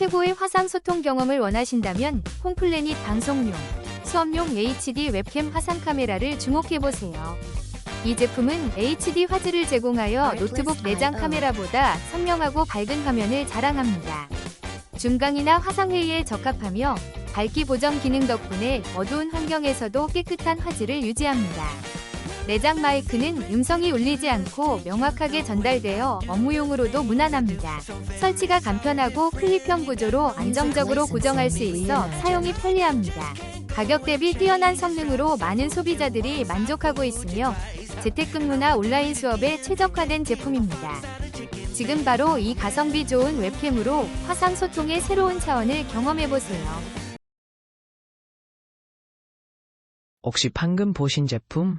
최고의 화상 소통 경험을 원하신다면 홈플래닛 방송용, 수업용 HD 웹캠 화상 카메라를 주목해보세요. 이 제품은 HD 화질을 제공하여 노트북 내장 카메라보다 선명하고 밝은 화면을 자랑합니다. 중강이나 화상회의에 적합하며 밝기 보정 기능 덕분에 어두운 환경에서도 깨끗한 화질을 유지합니다. 내장 마이크는 음성이 울리지 않고 명확하게 전달되어 업무용으로도 무난합니다. 설치가 간편하고 클립형 구조로 안정적으로 고정할 수 있어 사용이 편리합니다. 가격 대비 뛰어난 성능으로 많은 소비자들이 만족하고 있으며 재택근무나 온라인 수업에 최적화된 제품입니다. 지금 바로 이 가성비 좋은 웹캠으로 화상 소통의 새로운 차원을 경험해보세요. 혹시 방금 보신 제품